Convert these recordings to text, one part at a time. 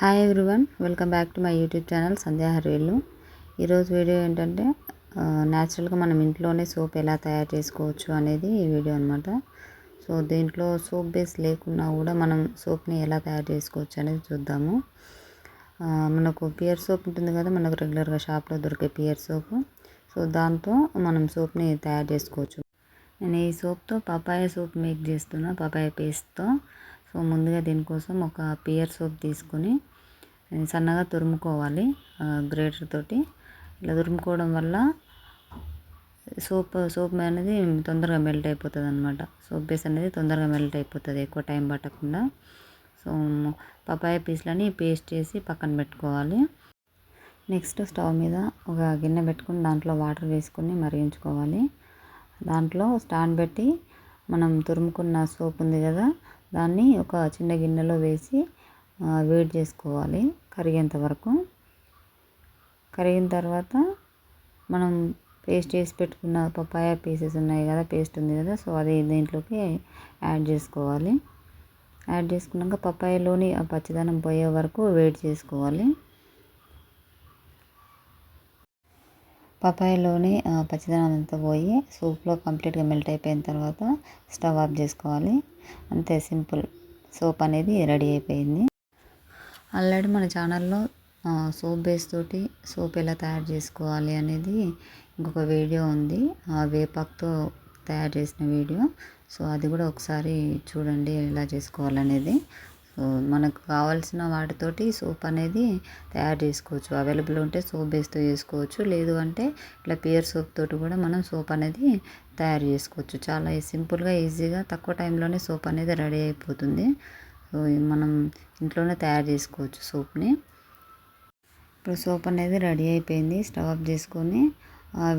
Hi everyone welcome back to my YouTube channel Sandhya హర్వేలు ఈరోజు video ఏంటంటే న్యాచురల్గా మనం ఇంట్లోనే సోప్ ఎలా తయారు చేసుకోవచ్చు అనేది ఈ వీడియో అనమాట సో దీంట్లో సోప్ బేస్ లేకున్నా కూడా మనం సోప్ని ఎలా తయారు చేసుకోవచ్చు అనేది చూద్దాము. మనకు పియర్ సోప్ ఉంటుంది కదా మనకు రెగ్యులర్గా షాప్లో దొరికే పియర్ సోప్. సో దాంతో మనం సోప్ని తయారు చేసుకోవచ్చు. నేను ఈ సోప్తో పపాయ సోప్ మేక్ చేస్తున్నా పపాయ పేస్ట్తో సో ముందుగా దీనికోసం ఒక పియర్ సోప్ తీసుకొని సన్నగా తురుముకోవాలి గ్రేటర్ తోటి. ఇలా తురుముకోవడం వల్ల సోప్ సోప్ అనేది తొందరగా మెల్ట్ అయిపోతుంది అనమాట సోప్ బేస్ అనేది తొందరగా మెల్ట్ అయిపోతుంది ఎక్కువ టైం పట్టకుండా. సో పపాయ పీస్లని పేస్ట్ చేసి పక్కన పెట్టుకోవాలి. నెక్స్ట్ స్టవ్ మీద ఒక గిన్నె పెట్టుకుని దాంట్లో వాటర్ వేసుకొని మరిగించుకోవాలి దాంట్లో స్టాండ్ పెట్టి మనం తురుముకున్న సోప్ ఉంది కదా దాన్ని ఒక చిన్న గిన్నెలో వేసి వేడి చేసుకోవాలి కరిగేంత వరకు. కరిగిన తర్వాత మనం పేస్ట్ చేసి పెట్టుకున్న పపాయ పీసెస్ ఉన్నాయి కదా పేస్ట్ ఉంది కదా సో అది దీంట్లోకి యాడ్ చేసుకోవాలి. యాడ్ చేసుకున్నాక పపాయలోని ఆ పచ్చదనం పోయే వరకు వేడి చేసుకోవాలి. పపాయలోని పచ్చిదనం అంతా పోయి సూప్లో కంప్లీట్గా మెల్ట్ అయిపోయిన తర్వాత స్టవ్ ఆఫ్ చేసుకోవాలి. అంతే సింపుల్. సోప్ అనేది రెడీ అయిపోయింది. ఆల్రెడీ మన ఛానల్లో సూప్ బేస్ తోటి సూప్ ఎలా తయారు చేసుకోవాలి అనేది ఇంకొక వీడియో ఉంది. ఆ వేపాక్తో తయారు చేసిన వీడియో. సో అది కూడా ఒకసారి చూడండి ఎలా చేసుకోవాలనేది. మనకు కావాల్సిన వాటితోటి సోప్ అనేది తయారు చేసుకోవచ్చు. అవైలబుల్ ఉంటే సోప్ బేస్తో చేసుకోవచ్చు. లేదు అంటే ఇట్లా పియర్ సోప్ తోటి కూడా మనం సోప్ అనేది తయారు చేసుకోవచ్చు. చాలా సింపుల్గా ఈజీగా తక్కువ టైంలోనే సోప్ అనేది రెడీ అయిపోతుంది. సో మనం ఇంట్లోనే తయారు చేసుకోవచ్చు సోప్ని. ఇప్పుడు సోప్ అనేది రెడీ అయిపోయింది. స్టవ్ ఆఫ్ చేసుకొని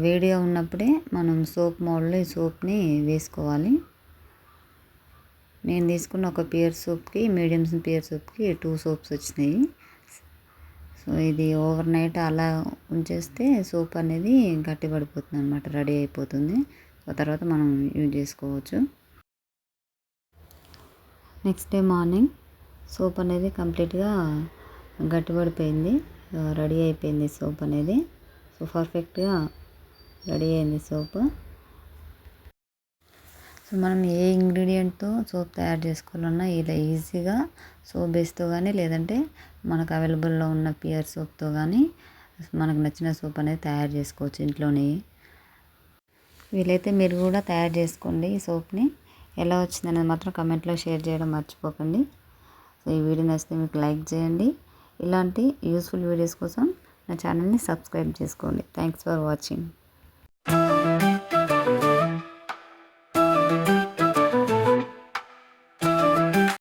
వేడిగా ఉన్నప్పుడే మనం సోప్ మోడల్ ఈ సోప్ని వేసుకోవాలి. నేను తీసుకున్న ఒక పియర్ సోప్కి మీడియం పియర్ సోప్కి టూ సోప్స్ వచ్చినాయి. సో ఇది ఓవర్ నైట్ అలా ఉంచేస్తే సోప్ అనేది గట్టి పడిపోతుంది అనమాట రెడీ అయిపోతుంది. సో తర్వాత మనం యూజ్ చేసుకోవచ్చు. నెక్స్ట్ డే మార్నింగ్ సోప్ అనేది కంప్లీట్గా గట్టిపడిపోయింది. Uh, రెడీ అయిపోయింది సోప్ అనేది. సో పర్ఫెక్ట్గా రెడీ అయింది సోప్ సో మనం ఏ ఇంగ్రీడియంట్తో సోప్ తయారు చేసుకోవాలన్నా ఇలా ఈజీగా సోప్ బేస్తో కానీ లేదంటే మనకు అవైలబుల్లో ఉన్న పియర్ సోప్తో కానీ మనకు నచ్చిన సోప్ అనేది తయారు చేసుకోవచ్చు ఇంట్లోనే. వీలైతే మీరు కూడా తయారు చేసుకోండి ఈ సోప్ని. ఎలా వచ్చిందనేది మాత్రం కమెంట్లో షేర్ చేయడం మర్చిపోకండి. సో ఈ వీడియో నచ్చితే మీకు లైక్ చేయండి. ఇలాంటి యూస్ఫుల్ వీడియోస్ కోసం నా ఛానల్ని సబ్స్క్రైబ్ చేసుకోండి. Thanks for watching.